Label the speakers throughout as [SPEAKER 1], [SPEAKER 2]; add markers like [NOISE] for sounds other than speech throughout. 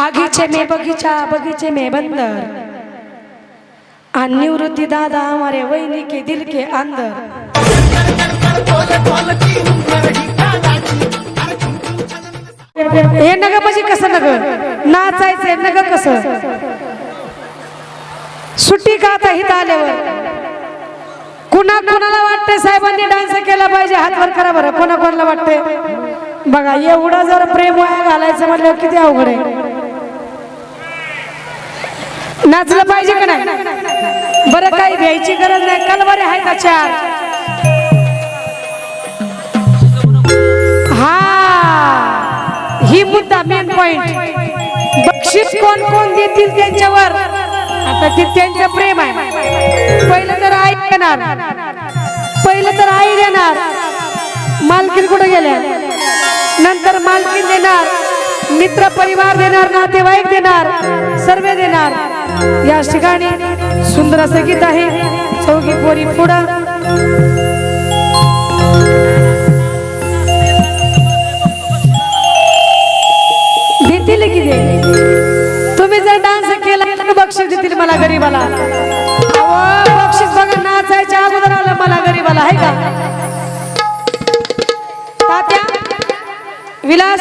[SPEAKER 1] आगीचे मे बगीचा बगीचे मे बंदर. निवृत्ती दादा हमारे वहिनी के दिल के अंदर. हे नग म्हणजे कसं नग नाचायचंय नग कसं? सुट्टी का आता हित आल्यावर? कुणा कुणाला वाटते साहेबांनी डान्स केला पाहिजे? हातवर करा बरं. कोणा कोणाला वाटते बघा एवढं जर प्रेम वाया घालायचं म्हटलं किती अवघड आहे. नाचलं पाहिजे का नाही? बरं काही घ्यायची गरज नाही. कलवरे आहे का चार. हा. ही मुद्दा मेन पॉइंट बक्षीस कोण कोण देतील त्यांच्यावर? आता ते त्यांचं प्रेम आहे. पहिलं तर आई देणार. पहिलं तर आई देणार. मालकीन कुठे गेल्या? नंतर मालकीन देणार मित्र परिवार देणार नातेवाईक देणार सर्व देणार. या ठिकाणी सुंदर असं गीत आहे चौकी पोरी पुढं. देतील की दे तुम्ही जर डान्स केला तर बक्षीस देतील मला गरीबाला. बक्षीस बघा नाचायच्या अगोदर आलं मला गरीबाला आहे का? विलास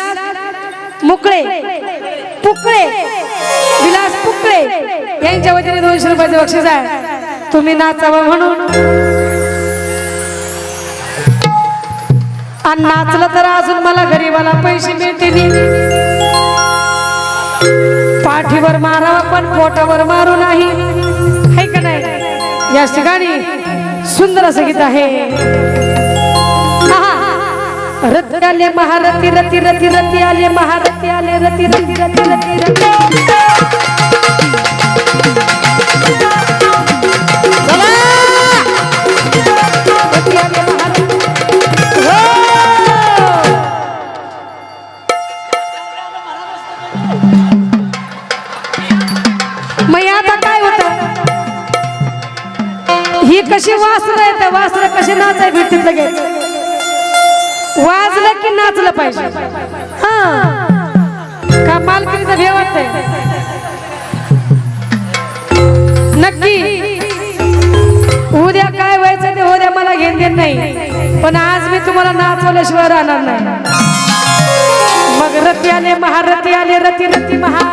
[SPEAKER 1] मुकळे. पुकळे. विलास पुकळे. यांच्या वतीने दोनशे रुपयाचे बक्षीस आहे. तुम्ही नाचावं म्हणून. आणि नाचलं तर अजून मला गरीबाला पैसे मिळतील. पाठीवर मारावा पण पोटावर मारू नाही. है का नाही? या ठिकाणी सुंदर असं गीत आहे. आहा. रती आले महारथी रती रती रती आले महारथी आले रती रती रती रती रती नाचलं पाहिजे. हा. का मालकीचं भे नक्की. उद्या काय व्हायचं ते उद्या मला घेण देत नाही. पण आज मी तुम्हाला नाचवल्याशिवाय राहणार नाही. मग रती आले महारथी आले रती रती महा.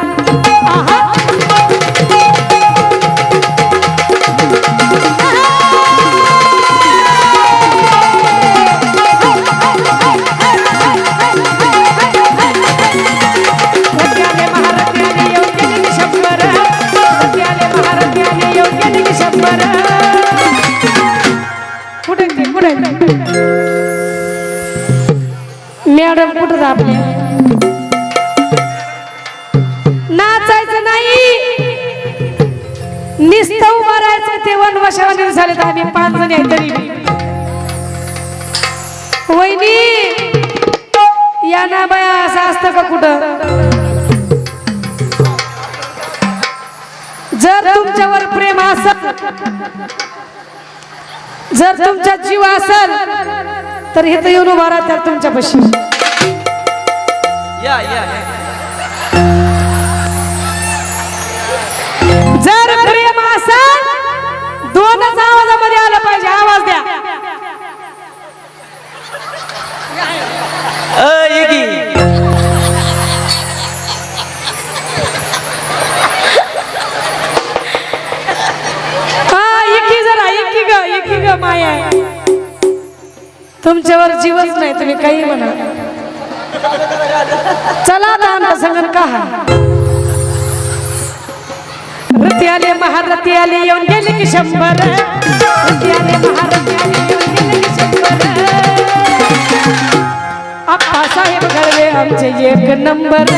[SPEAKER 1] निस्तव उभं राहायचं ते वनवशावाने झाले तर आम्ही पाच जण आहे तरी वहिनी या ना बाया असं असतं का कुठं? जर तुमच्यावर प्रेम असत जर तुमचा जीव असल तर इथं येऊन उभा राहतात तर तुमच्या पशी
[SPEAKER 2] या या.
[SPEAKER 1] काही म्हणा चला आता आमचा संगण का हा रती आले महारथी आले येऊन गेले की शंभर। रती आले महारथी आले येऊन गेले की शंभर। आप्पा साहेब घडवे आमचे एक नंबर।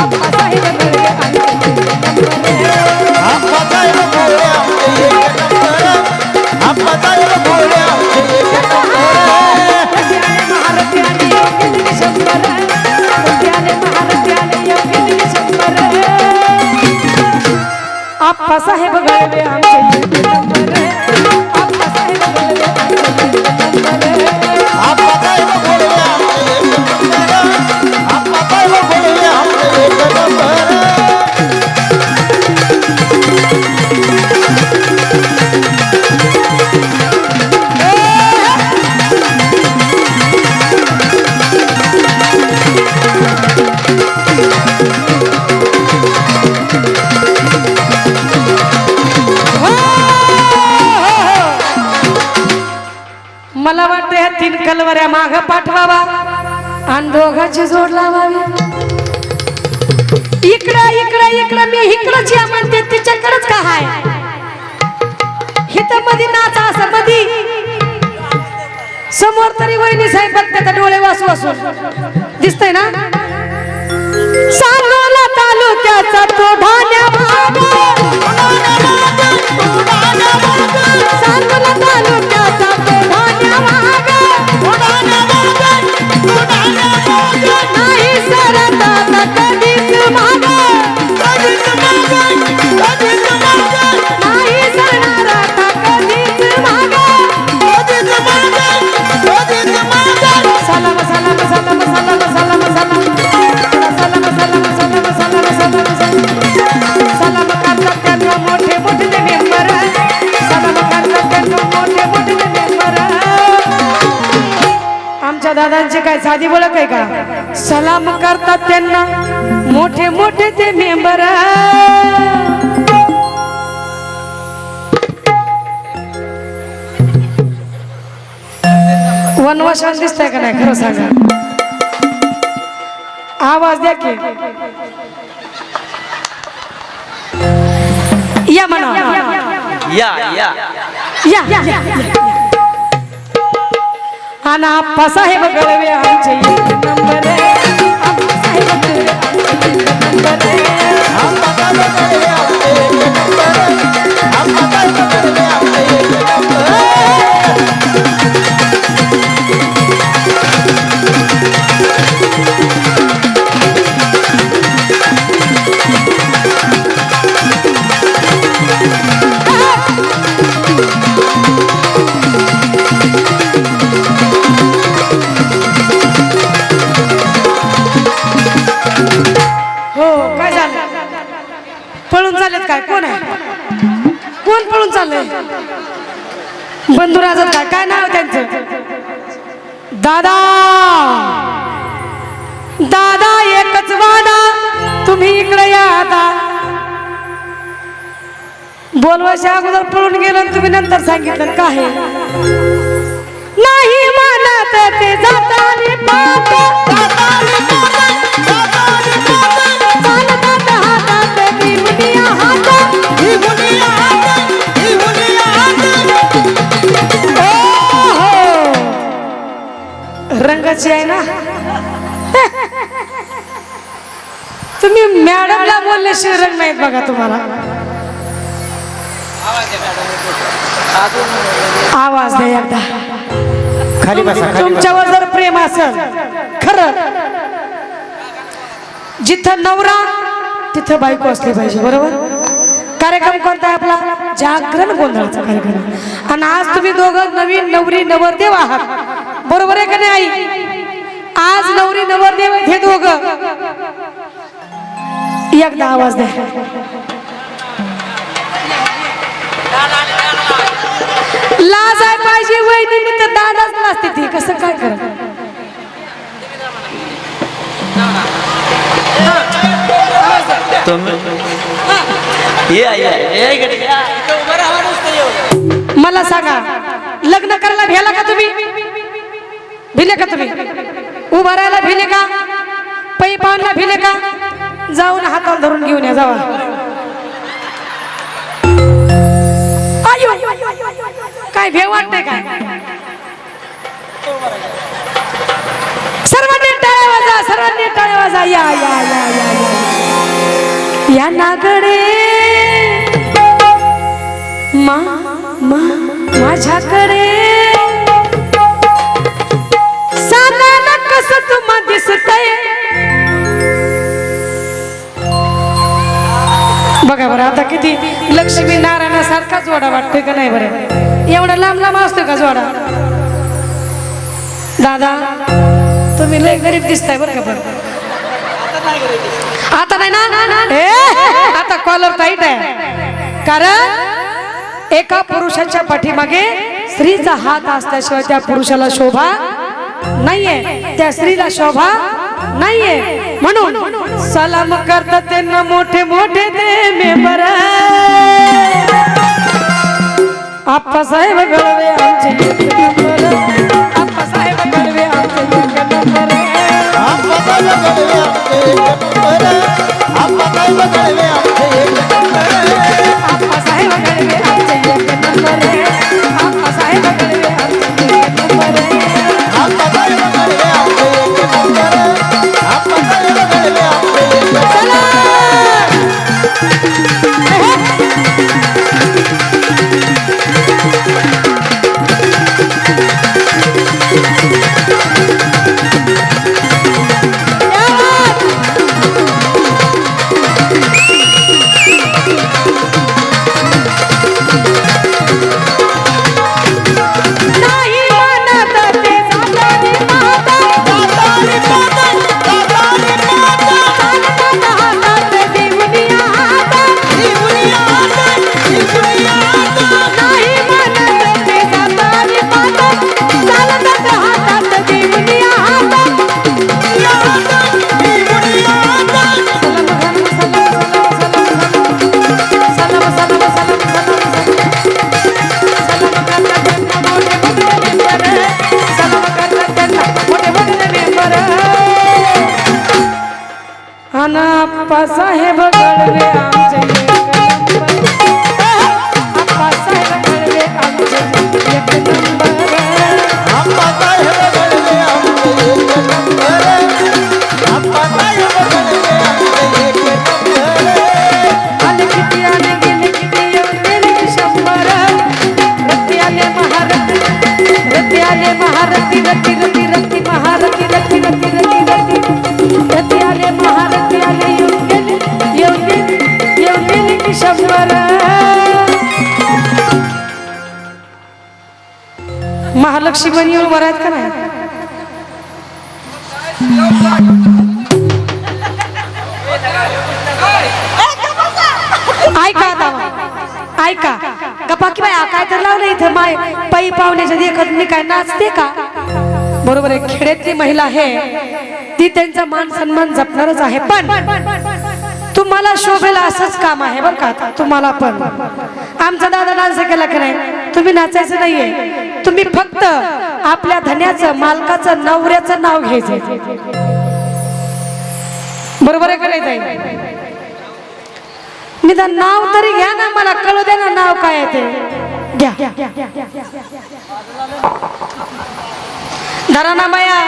[SPEAKER 1] आप्पा साहेब घडवे आमचे एक नंबर। आप्पा हे गळवे आमचे इकडं इकडं इकडं मी इकडंच या म्हणते तिच्याकडेच का हाय? हित मधी नाचा असं मधी. समोर तरी वहिनी साहेब बघते तर डोळे वासू वासून दिसतंय ना? सांगोला तालुक्याचा तो ढाण्या भाग. सांगोला तालुक्या करतात त्यांना. मोठे मोठे ते मेंबर. वनवासान दिसतंय का नाही? खरं सांगा. आवाज द्या की. या म्हणा.
[SPEAKER 2] या या
[SPEAKER 1] या आणि आप्पासाहेब गळवे आमचे एक नंबर आहे. But एकच तुम्ही इकडे या आता. बोलवायच्या अगोदर पळून गेलं तुम्ही नंतर सांगितलं काय नाही मानत ते जातानी रंगाची आहे ना? [LAUGHS] तुम्ही मॅडमला बोलल्याशिवाय रंग नाहीत बघा तुम्हाला. आवाज द्या एकदा.
[SPEAKER 3] खाली बसा खाली बसा.
[SPEAKER 1] तुमच्यावर जर प्रेम असेल खरं जिथं नवरा तिथं बायको असली पाहिजे बरोबर? कार्यक्रम कोणता आहे आपला? जागरण गोंधळाचा कार्यक्रम. आणि आज तुम्ही दोघं नवीन नवरी नवरदेव आहात. बरोबर आहे का नाही आई? आज नवरी नवरदेव हे दोघं. एकदा आवाज द्या. लाज आहे पाहिजे वहिनी तर दादाच नसते ती. कसं काय करत
[SPEAKER 2] येऊ.
[SPEAKER 1] मला सांगा लग्न करायला भेला का तुम्ही? भिले का तुम्ही? उभा राहायला भिले का? पै पाहूनला भिले का? जाऊन हाताला धरून घेऊन या जावा. काय भेव वाटतंय काय सर्वांनी टाळ्या वाजा सर्वांनी टाळ्या वाजा. या या या या या. नागडे. मा मा माझ्याकडे. साधारण कस तुम्हा दिसतय? बघा बरं आता किती लक्ष्मी नारायणासारखा जोडा वाटतोय का नाही बरं? एवढा लांब लांब असतोय का जोडा? दादा तुम्ही लय गरीब दिसताय बरं का बरं? आता नाही ना? आता कॉलर टाईट आहे. कारण एका पुरुषाच्या पाठीमागे स्त्रीचा हात असल्याशिवाय त्या पुरुषाला शोभा नाहीये. त्या स्त्रीला शोभा नाहीये. म्हणून सलाम करतात त्यांना मोठे मोठे ते में बरा गळवे आमचे आप्पासाहेब गळवे आमचे गळवे आमचे एक महालक्ष्मी बनी येऊन बरात का नाही? ऐका आता ऐका. गप्पा की बाया काय तर लावलं इथं. माय पायी पाहुण्याच्या देखत मी काय नाचते का? बरोबर आहे खेड्यातली महिला आहे. ती त्यांचा मान सन्मान जपणारच आहे. पण तुम्हाला शोभेला असंच काम आहे बरं का तुम्हाला पण. आमचा दादा डान्स केला की नाही? तुम्ही नाचायचं नाहीये. तुम्ही फक्त आपल्या धन्याचं मालकाचं नवऱ्याचं नाव घ्यायचं. बरोबर आहे करायचं निदान नाव तरी घ्या ना मला कळू दे ना नाव काय आहे ते. घ्या. धरा ना माया.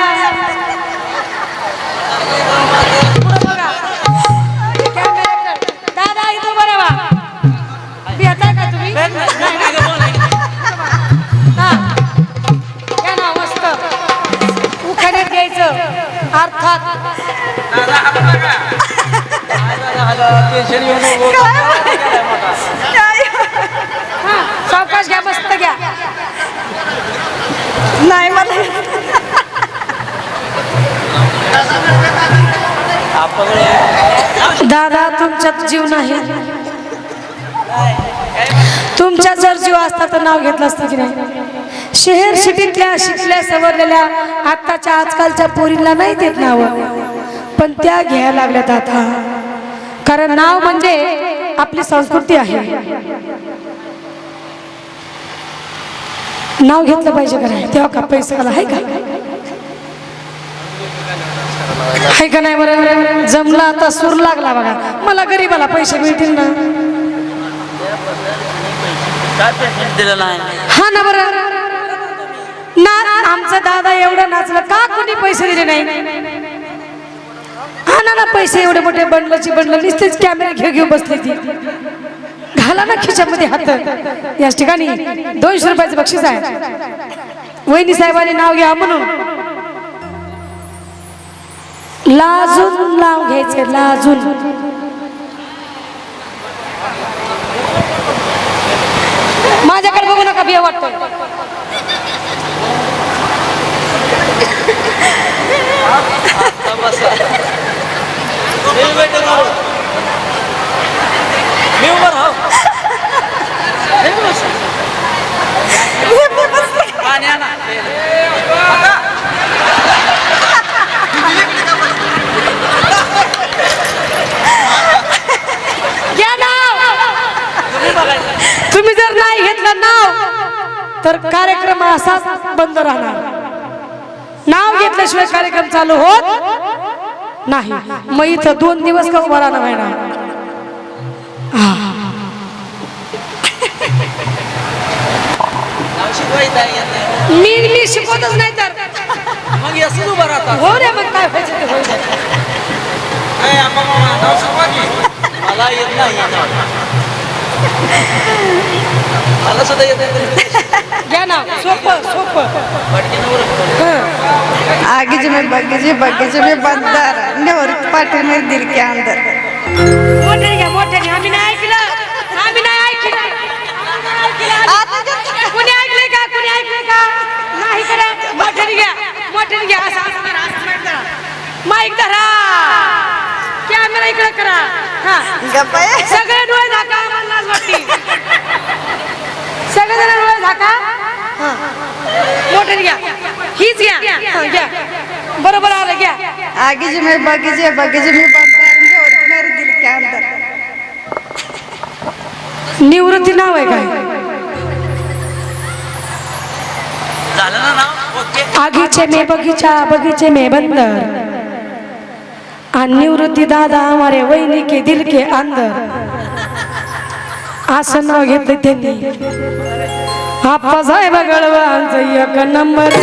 [SPEAKER 2] टेन्शन घेऊ नको
[SPEAKER 1] हा सावकाश घ्या मस्त घ्या.
[SPEAKER 4] नाही मला
[SPEAKER 1] दादा तुमच्यात जीव नाही. तुमच्या जर जीव असता तर नाव घेतलं असतं की नाही? शहर सिटीतल्या शिकल्या सवरलेल्या आताच्या आजकालच्या पोरींना नाही देत नाव. पण त्या घ्यायला लागल्यात आता. कारण नाव म्हणजे आपली संस्कृती आहे. नाव घेतलं पाहिजे का तेव्हा का पैसे आला आहे का? आहे का नाही? बरं. जमला आता सूर लागला बघा. मला गरीबाला पैसे मिळतील ना? हा ना बरं. ना आमचा दादा एवढं नाचलं. का कोणी पैसे दिले नाही? हा ना पैसे एवढे मोठे बंडलाची बंडल नुसतेच कॅमेरा घेऊ घेऊ बसली ती. घाला ना खिशामध्ये हात. याच ठिकाणी दोनशे रुपयाचं बक्षीस आहे. वहिनी साहेबांनी नाव घ्या म्हणून. लाजून नाव घ्यायचं लाजून. माझ्याकडे बघू नका बिया वाटतो
[SPEAKER 2] आता बसा मी बैठक राहू मी उभं राहू मी बस पाणी आणा
[SPEAKER 1] घ्या नाव
[SPEAKER 2] तुम्ही बघायचं
[SPEAKER 1] तुम्ही जर नाही घेतलं नाव तर कार्यक्रम बंद राहणार. नाव घेतल्याशिवाय कार्यक्रम चालू होत नाही. मग इथं दोन दिवस का उभा राहणार मी मी शिकवतच नाही तर.
[SPEAKER 2] मग असंच उभं राहतात
[SPEAKER 1] हो रे मग काय व्हायचं ते होईल.
[SPEAKER 2] मला येत नाही मला सुद्धा येत
[SPEAKER 1] घ्या नाव सोपं सोपं. हं.
[SPEAKER 4] आगे में बगीचे बगीचे में बंदर निवृत्त पाटिल में दिल के अंदर
[SPEAKER 1] मोठ्याने घ्या मोठ्याने. आम्ही नाही ऐकलं. आम्ही नाही ऐकलं. कुणी ऐकलंय का? कुणी ऐकलंय का? नाही करा मोठ्याने घ्या. मोठ्याने घ्या. असं असं करा, असं करा. माईक धरा. कॅमेरा इकडे करा. हा.
[SPEAKER 4] गप्पा
[SPEAKER 1] सगळे डोळे झाका वाटते सगळे जण डोळे झाका? हा. मोठ्याने घ्या. हीच घ्या. हा, घ्या. बरोबर आलं घ्या.
[SPEAKER 4] आगे में बगीचे बगीचे में निवृत्त मेरे दिल के अंदर
[SPEAKER 1] निवृत्ती नाव आहे काय?
[SPEAKER 2] झालं ना
[SPEAKER 1] आगीचे मे बगीचा बगीचे मे बंदर. निवृत्ती दादा हमारे वहिनी के दिल के अंदर। आसन घेतले त्यांनी। आप्पा साहेब गळवांचं एक नंबर।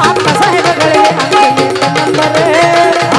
[SPEAKER 1] आप्पा साहेब गळवे नंबर।